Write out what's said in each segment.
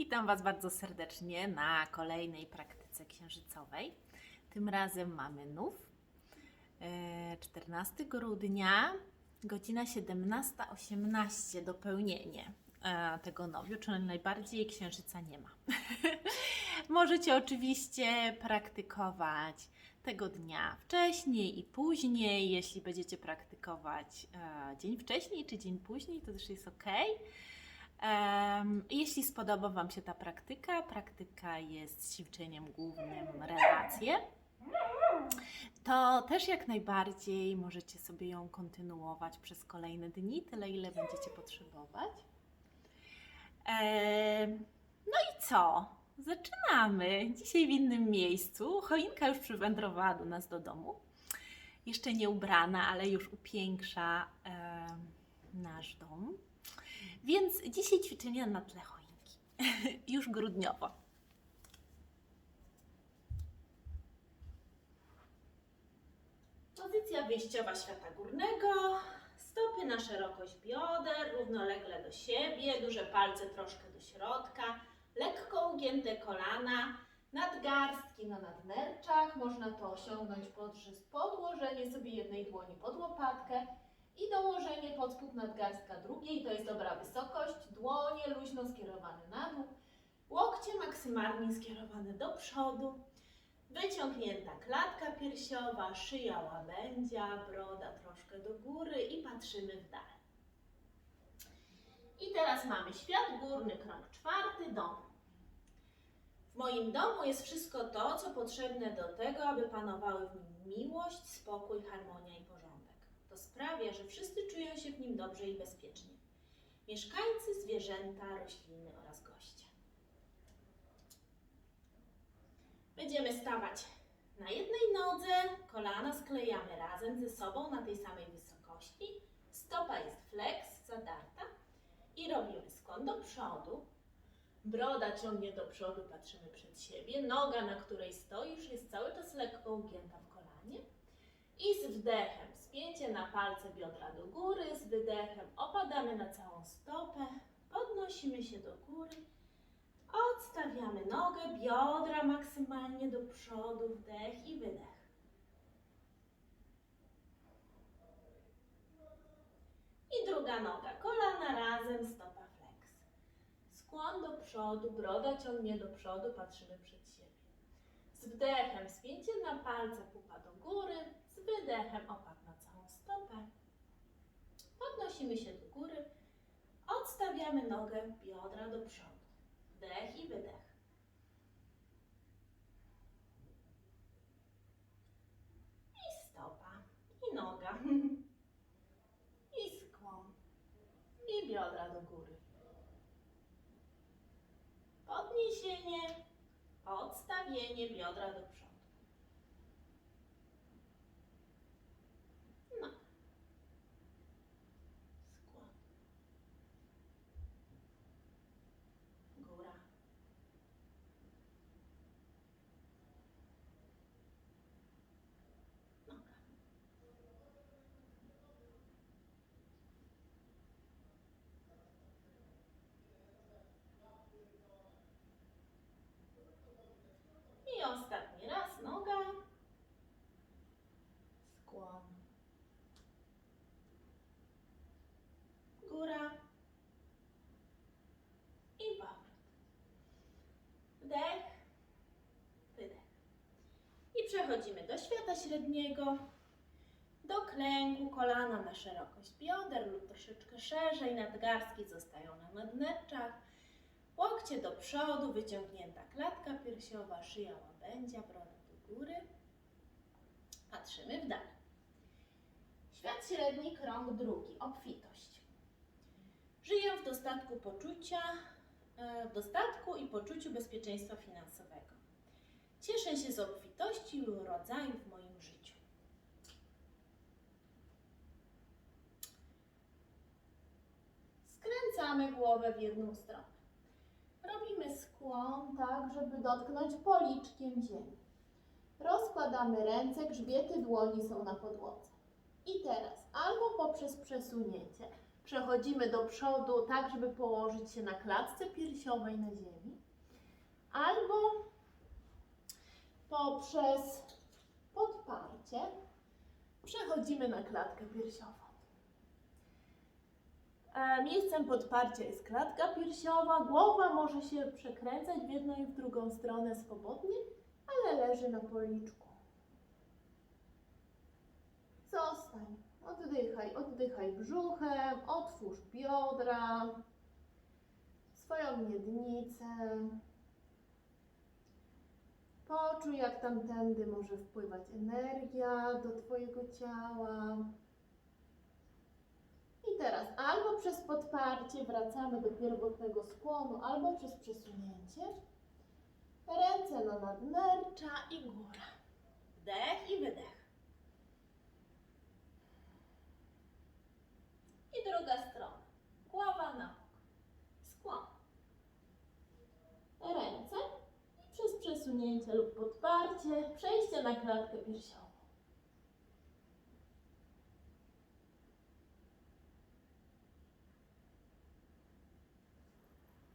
Witam Was bardzo serdecznie na kolejnej praktyce księżycowej. Tym razem mamy nów. E, 14 grudnia, godzina 17.18, dopełnienie e, tego nowiu, czyli najbardziej księżyca nie ma. Możecie oczywiście praktykować tego dnia wcześniej i później. Jeśli będziecie praktykować e, dzień wcześniej czy dzień później, to też jest ok. Jeśli spodoba Wam się ta praktyka, praktyka jest ćwiczeniem głównym relacje, to też jak najbardziej możecie sobie ją kontynuować przez kolejne dni, tyle ile będziecie potrzebować. No i co? Zaczynamy. Dzisiaj w innym miejscu. Choinka już przywędrowała do nas do domu. Jeszcze nie ubrana, ale już upiększa nasz dom. Więc dzisiaj ćwiczenia na tle choinki. Już grudniowo. Pozycja wyjściowa świata górnego. Stopy na szerokość bioder, równolegle do siebie, duże palce troszkę do środka, lekko ugięte kolana, nadgarstki na nadnerczach. Można to osiągnąć poprzez podłożenie sobie jednej dłoni pod łopatkę i dołożenie pod nadgarstka drugiej, to jest dobra wysokość, dłonie luźno skierowane na dół, łokcie maksymalnie skierowane do przodu, wyciągnięta klatka piersiowa, szyja łabędzia, broda troszkę do góry i patrzymy w dal. I teraz mamy świat górny, krąg czwarty, dom. W moim domu jest wszystko to, co potrzebne do tego, aby panowały w nim miłość, spokój, harmonia i. To sprawia, że wszyscy czują się w nim dobrze i bezpiecznie. Mieszkańcy, zwierzęta, rośliny oraz goście. Będziemy stawać na jednej nodze, kolana sklejamy razem ze sobą na tej samej wysokości. Stopa jest flex, zadarta i robimy skłon do przodu. Broda ciągnie do przodu, patrzymy przed siebie. Noga, na której stoisz, jest cały czas lekko ugięta w kolanie. I z wdechem spięcie na palce biodra do góry, z wydechem opadamy na całą stopę, podnosimy się do góry, odstawiamy nogę, biodra maksymalnie do przodu, wdech i wydech. I druga noga, kolana razem, stopa flex. Skłon do przodu, broda ciągnie do przodu, patrzymy przed siebie. Z wdechem spięcie na palce, pupa do góry, wydechem opad na całą stopę. Podnosimy się do góry, odstawiamy nogę, biodra do przodu. Wdech i wydech. I stopa, i noga, i skłon, i biodra do góry. Podniesienie, odstawienie biodra do przodu. No. Skłon. Góra. Noga. I ostatni raz noga. Skłon. Góra. I powrót. Wdech. Wydech. I przechodzimy do świata średniego. Do klęku kolana na szerokość bioder lub troszeczkę szerzej. Nadgarstki zostają na nadnerczach. Łokcie do przodu, wyciągnięta klatka piersiowa, szyja łabędzia, broda do góry. Patrzymy w dal. Świat średni, krąg drugi, obfitość. Żyję w dostatku poczucia, e, w dostatku i poczuciu bezpieczeństwa finansowego. Cieszę się z obfitości i urodzaju w moim życiu. Skręcamy głowę w jedną stronę. Robimy skłon tak, żeby dotknąć policzkiem ziemi. Rozkładamy ręce, grzbiety dłoni są na podłodze. I teraz albo poprzez przesunięcie Przechodzimy do przodu, tak żeby położyć się na klatce piersiowej na ziemi. Albo poprzez podparcie przechodzimy na klatkę piersiową. E, Miejscem podparcia jest klatka piersiowa. Głowa może się przekręcać w jedną i w drugą stronę swobodnie, ale leży na policzku. Zostań. Oddychaj, oddychaj brzuchem, otwórz biodra, swoją miednicę. Poczuj, jak tamtędy może wpływać energia do Twojego ciała. I teraz albo przez podparcie wracamy do pierwotnego skłonu, albo przez przesunięcie. Ręce na nadnercza i góra. Wdech i wydech. I druga strona. Głowa na. Skłon. Ręce przesunięcie lub podparcie przejście na klatkę piersiową.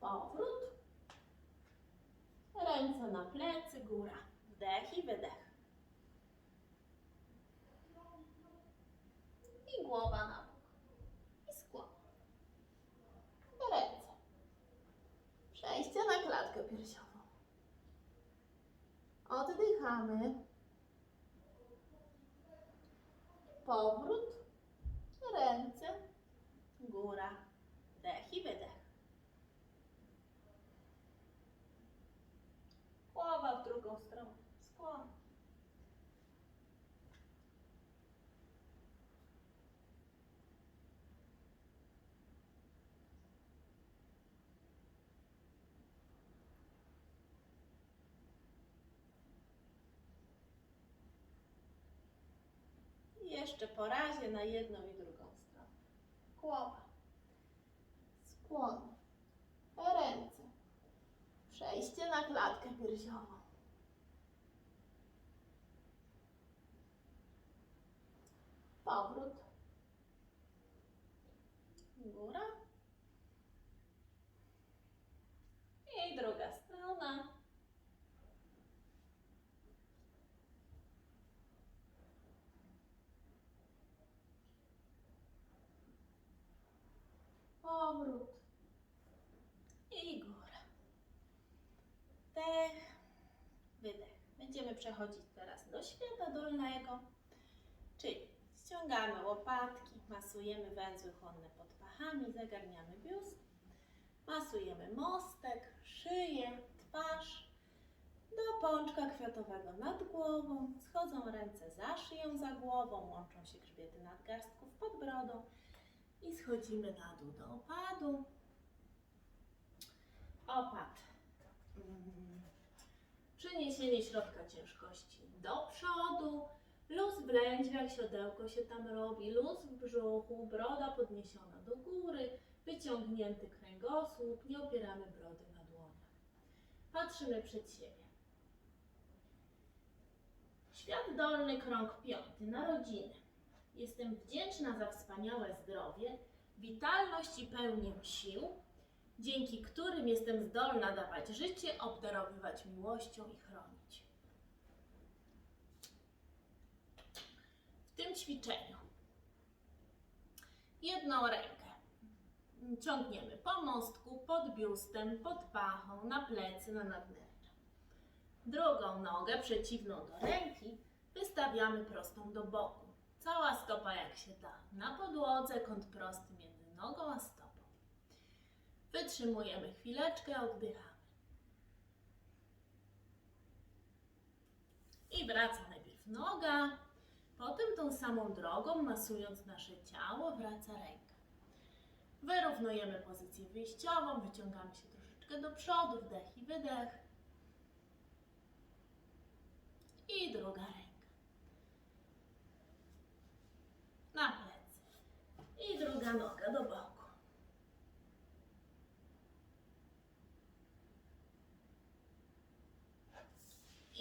Powrót. Ręce na plecy, góra. Wdech i wydech. I głowa na bok. I skłon. Ręce. Przejście na klatkę piersiową. Oddychamy. Powrót. Ręce. Góra. Wdech i wydech. Głowa w drugą stronę. Skłon. I jeszcze po razie na jedną i drugą stronę. Głowa. Skłon. Ręce. Przejście na klatkę piersiową. Powrót. Góra. I druga strona. Powrót. I góra. Wdech, wydech. Będziemy przechodzić teraz do świata dolnego, czyli ściągamy łopatki, masujemy węzły chłonne pod pachami, zagarniamy biust, masujemy mostek, szyję, twarz, do pączka kwiatowego nad głową, schodzą ręce za szyją, za głową, łączą się grzbiety nadgarstków pod brodą i schodzimy na dół do opadu. Opad. Mm. Przeniesienie środka ciężkości do przodu. Luz w lędźwiach, siodełko się tam robi. Luz w brzuchu, broda podniesiona do góry. Wyciągnięty kręgosłup. Nie opieramy brody na dłoniach. Patrzymy przed siebie. Świat dolny, krąg piąty, narodziny. Jestem wdzięczna za wspaniałe zdrowie, witalność i pełnię sił, dzięki którym jestem zdolna dawać życie, obdarowywać miłością i chronić. W tym ćwiczeniu jedną rękę ciągniemy po mostku, pod biustem, pod pachą, na plecy, na nadnercza. Drugą nogę przeciwną do ręki wystawiamy prostą do boku. Cała stopa jak się da. Na podłodze kąt prosty między nogą a stopą. Wytrzymujemy chwileczkę, oddychamy. I wraca najpierw noga, potem tą samą drogą, masując nasze ciało, wraca ręka. Wyrównujemy pozycję wyjściową, wyciągamy się troszeczkę do przodu, wdech i wydech. I druga ręka. Na plecy. I druga noga do boku.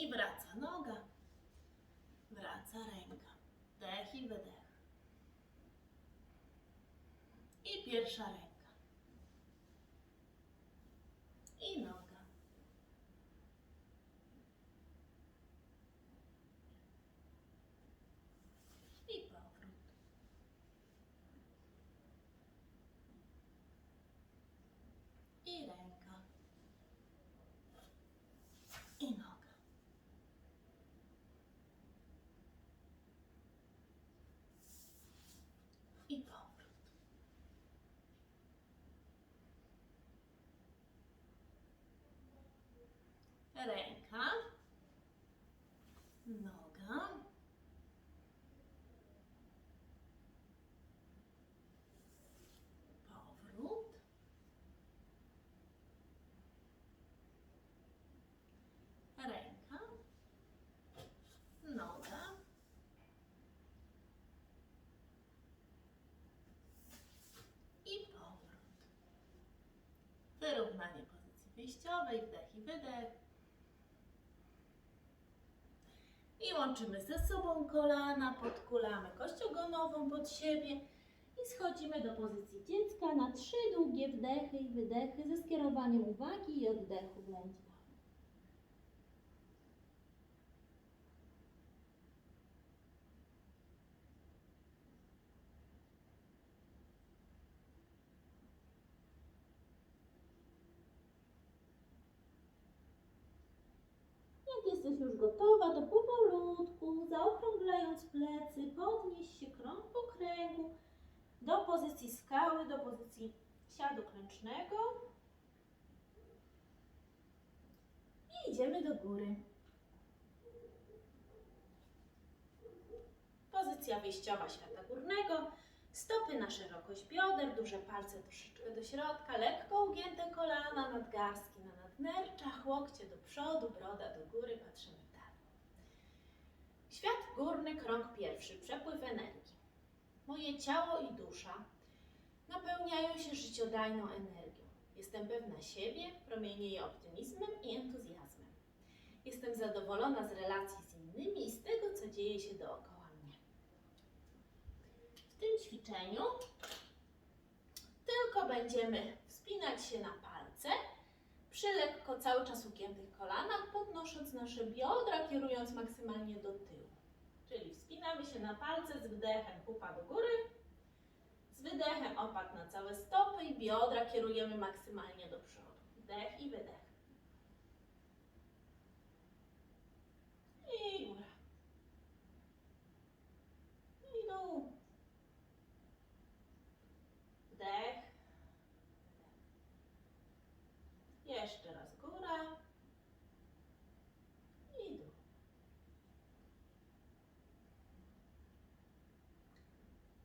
I wraca noga. Wraca ręka. Wdech i wydech. I pierwsza ręka. I noga. I powrót. I ręka. I noga. I powrót. Ręka. Noga. Powrót. Ręka. Noga. I powrót. Wyrównanie pozycji wyjściowej, wdech i wydech. Łączymy ze sobą kolana, podkulamy kość ogonową pod siebie i schodzimy do pozycji dziecka na trzy długie wdechy i wydechy ze skierowaniem uwagi i oddechu w lędźwiach. Jak jesteś już gotowa, to powolutku, zaokrąglając plecy, podnieś się krąg po kręgu do pozycji skały, do pozycji siadu klęcznego. I idziemy do góry. Pozycja wyjściowa świata górnego. Stopy na szerokość bioder, duże palce troszeczkę do środka, lekko ugięte kolana, nadgarstki na nadnerczach, łokcie do przodu, broda do góry, patrzymy w dal. Świat górny, krąg pierwszy, przepływ energii. Moje ciało i dusza napełniają się życiodajną energią. Jestem pewna siebie, promienieję optymizmem i entuzjazmem. Jestem zadowolona z relacji z innymi i z tego, co dzieje się dookoła mnie. W tym ćwiczeniu tylko będziemy wspinać się na palce przy lekko cały czas ugiętych kolanach, podnosząc nasze biodra, kierując maksymalnie do tyłu. Czyli wspinamy się na palce z wdechem pupa do góry, z wydechem opad na całe stopy i biodra kierujemy maksymalnie do przodu. Wdech i wydech. I góra. I dół. Wdech. Jeszcze raz góra. I dół.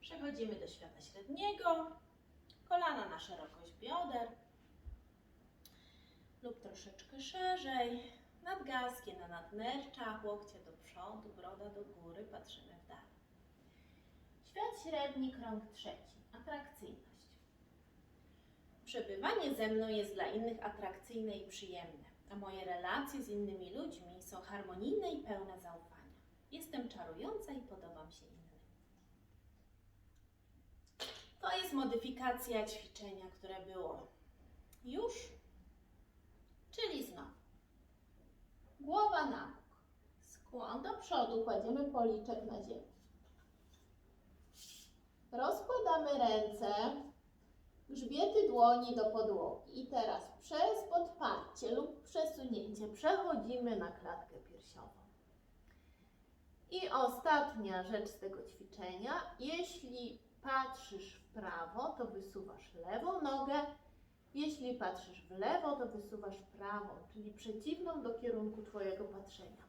Przechodzimy do świata średniego. Kolana na szerokość bioder lub troszeczkę szerzej. Nadgarskie na nadnerczach, łokcie do przodu, broda do góry, patrzymy w dal. Świat średni, krąg trzeci. Atrakcyjność. Przebywanie ze mną jest dla innych atrakcyjne i przyjemne, a moje relacje z innymi ludźmi są harmonijne i pełne zaufania. Jestem czarująca i podobam się innym. To jest modyfikacja ćwiczenia, które było już, czyli znowu. Głowa na bok, skłon do przodu, kładziemy policzek na ziemię. Rozkładamy ręce, grzbiety dłoni do podłogi. I teraz przez podparcie lub przesunięcie przechodzimy na klatkę piersiową. I ostatnia rzecz z tego ćwiczenia. Jeśli patrzysz w prawo, to wysuwasz lewą nogę. Jeśli patrzysz w lewo, to wysuwasz prawą, czyli przeciwną do kierunku Twojego patrzenia.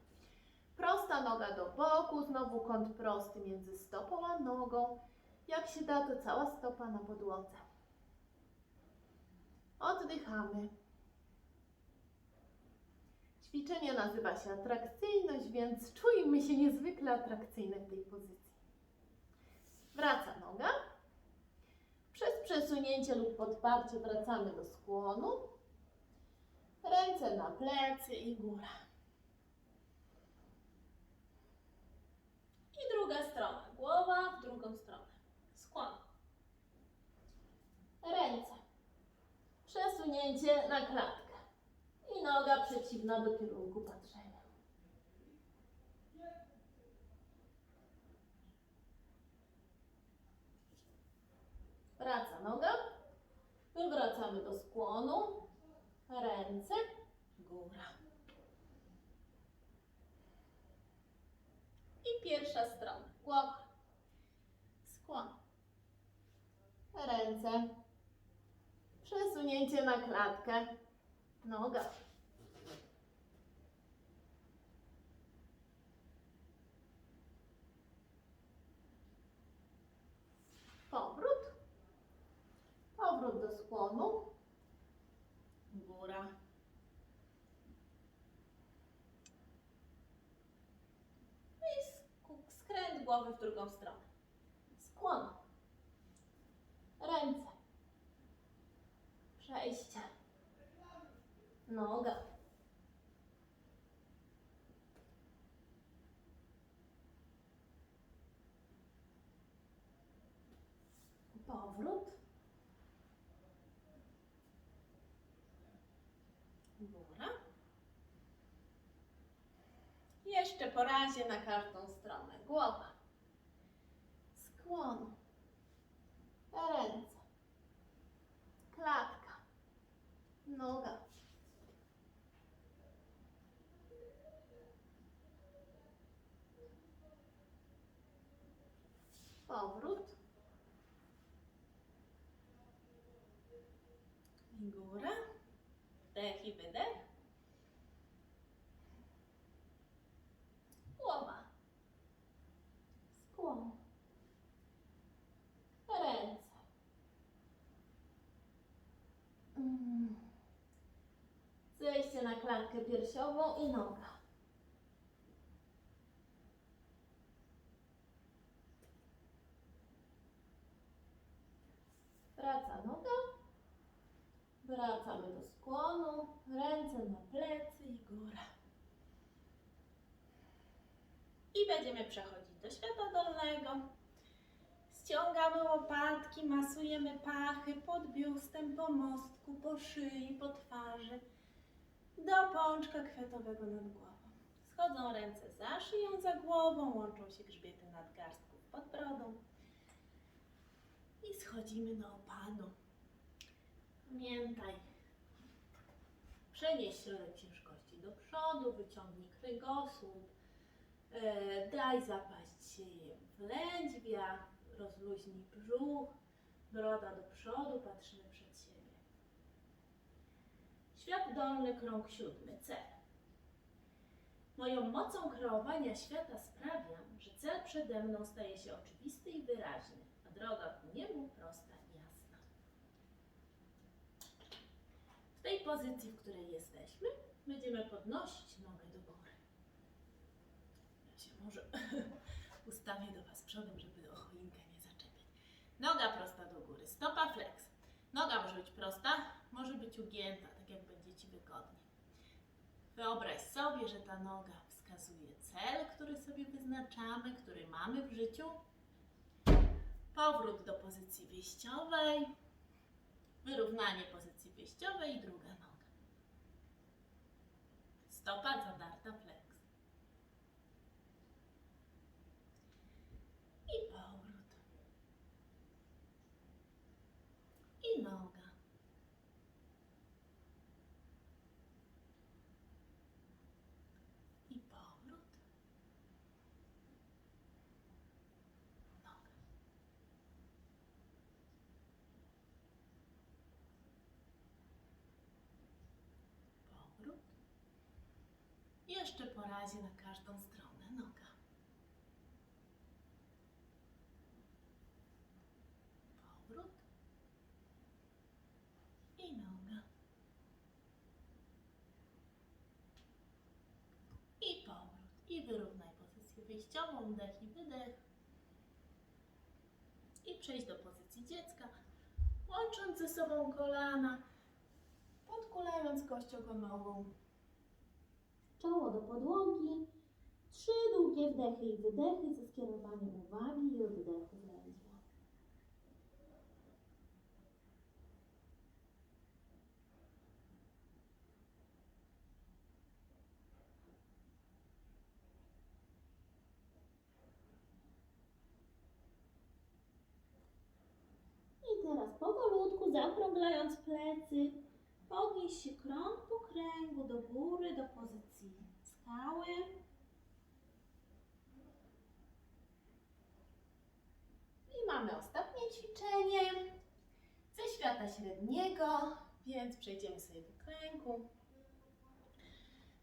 Prosta noga do boku, znowu kąt prosty między stopą a nogą. Jak się da, to cała stopa na podłodze. Oddychamy. Ćwiczenie nazywa się atrakcyjność, więc czujmy się niezwykle atrakcyjne w tej pozycji. Wraca noga. Przez przesunięcie lub podparcie wracamy do skłonu. Ręce na plecy i góra. I druga strona. Głowa w drugą stronę. Skłon. Przesunięcie na klatkę. I noga przeciwna do kierunku patrzenia. Wraca noga. Wywracamy do skłonu. Ręce. Góra. I pierwsza strona. Głowa. Skłon. Ręce. Przesunięcie na klatkę. Noga. Powrót. Powrót do skłonu. Góra. I sk- skręt głowy w drugą stronę. Skłon. Ręce. Przejście. Noga. Powrót. Góra. Jeszcze po razie na każdą stronę. Głowa. Skłon. Ręce. Klatka. Noga. Powrót. I góra. Wdech i wydech. Głowa. Skłon. Ręce. Mm. Zejście na klatkę piersiową i noga. Wraca noga. Wracamy do skłonu. Ręce na plecy i góra. I będziemy przechodzić do świata dolnego. Ściągamy łopatki, masujemy pachy pod biustem, po mostku, po szyi, po twarzy, do pączka kwiatowego nad głową. Schodzą ręce za szyją, za głową, łączą się grzbiety nadgarstków pod brodą. I schodzimy do opadu. Pamiętaj, przenieś środek ciężkości do przodu, wyciągnij kręgosłup, daj zapaść się w lędźwiach, rozluźnij brzuch, broda do przodu, patrzymy przed siebie. Świat dolny, krąg siódmy, cel. Moją mocą kreowania świata sprawiam, że cel przede mną staje się oczywisty i wyraźny, a droga ku niemu prosta i jasna. W tej pozycji, w której jesteśmy, będziemy podnosić nogę do góry. Ja się może ustawię do Was przodem, żeby o choinkę nie zaczepiać. Noga prosta do góry, stopa flex. Noga może być prosta, może być ugięta, tak jak będzie Ci wygodnie. Wyobraź sobie, że ta noga wskazuje cel, który sobie wyznaczamy, który mamy w życiu. Powrót do pozycji wyjściowej, wyrównanie pozycji wyjściowej i druga noga. Stopa zadarta. I powrót. I noga. I powrót. Noga. Powrót. Jeszcze po razie na każdą stronę noga. Powrót. I noga. I powrót. I wyrównaj pozycję wyjściową, wdech i wydech. I przejść do pozycji dziecka, łącząc ze sobą kolana, podkulając kość ogonową czoło do podłogi, trzy długie wdechy i wydechy ze skierowaniem uwagi i oddechu lędźwa. I teraz powolutku, zakrąglając plecy, podnieś się krąg po kręgu do góry, do pozycji skały. I mamy ostatnie ćwiczenie ze świata średniego, więc przejdziemy sobie do kręgu.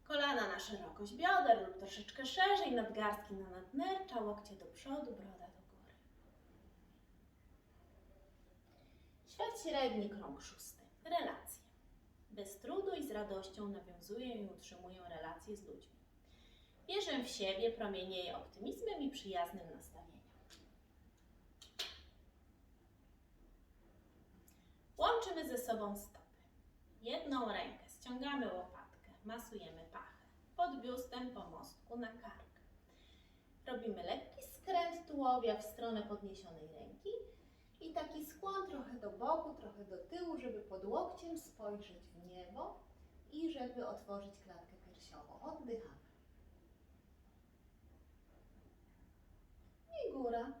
Kolana na szerokość bioder lub troszeczkę szerzej, nadgarstki na nadnercza, łokcie do przodu, broda do góry. Świat średni, krąg szósty. Relacje. Bez trudu i z radością nawiązuję i utrzymuję relacje z ludźmi. Wierzę w siebie, promienieję optymizmem i przyjaznym nastawieniem. Łączymy ze sobą stopy. Jedną rękę ściągamy łopatkę, masujemy pachę. Pod biustem po mostku na kark. Robimy lekki skręt tułowia w stronę podniesionej ręki taki skłon trochę do boku, trochę do tyłu, żeby pod łokciem spojrzeć w niebo i żeby otworzyć klatkę piersiową. Oddychamy. I góra.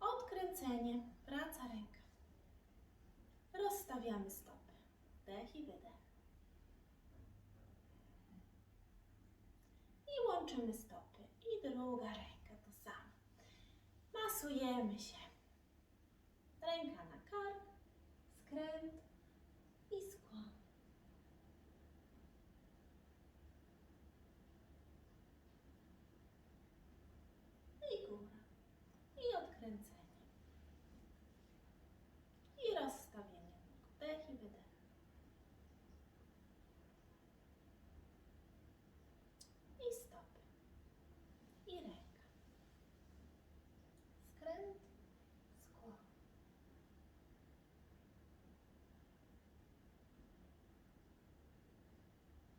Odkręcenie. Praca ręka. Rozstawiamy stopy. Wdech i wydech. I łączymy stopy. I druga ręka to samo. Masujemy się. Ręka na kark, skręt i skłon. I góra. I odkręcenie. I rozstawienie nóg. Wdech i wydech. I stopy. I ręka. Skręt, skłon.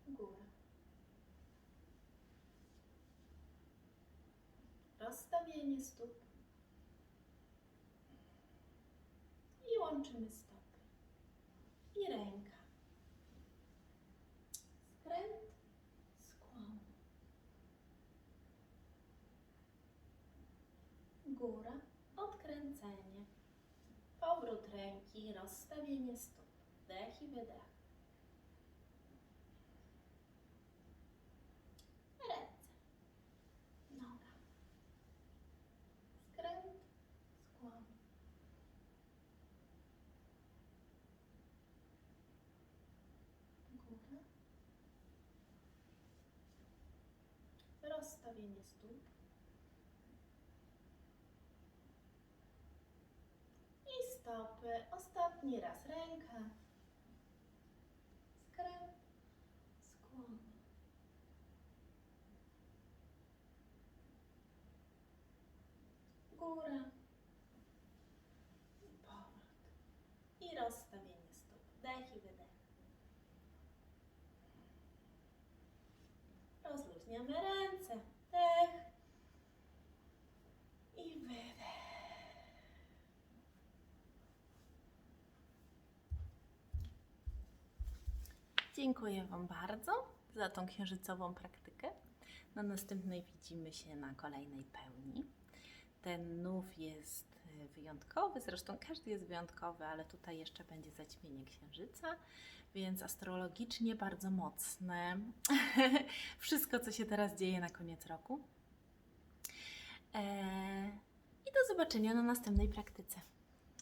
Góra. Rozstawienie stóp. I łączymy stopy. I ręka. Skręt, skłon. Góra, odkręcenie. Powrót ręki, rozstawienie stóp. Wdech i wydech. Ręce. Noga. Skręt, skłon. Góra. Rozstawienie stóp. I stopy. Ostatni raz ręka. Skręt, skłon. Góra. I powrót. I rozstawienie stóp. Wdech i wydech. Rozluźniamy ręce. Wdech. I wydech. Dziękuję Wam bardzo za tą księżycową praktykę. Na następnej widzimy się na kolejnej pełni. Ten nów jest e, wyjątkowy, zresztą każdy jest wyjątkowy, ale tutaj jeszcze będzie zaćmienie księżyca, więc astrologicznie bardzo mocne. Wszystko, co się teraz dzieje na koniec roku. E, I do zobaczenia na następnej praktyce.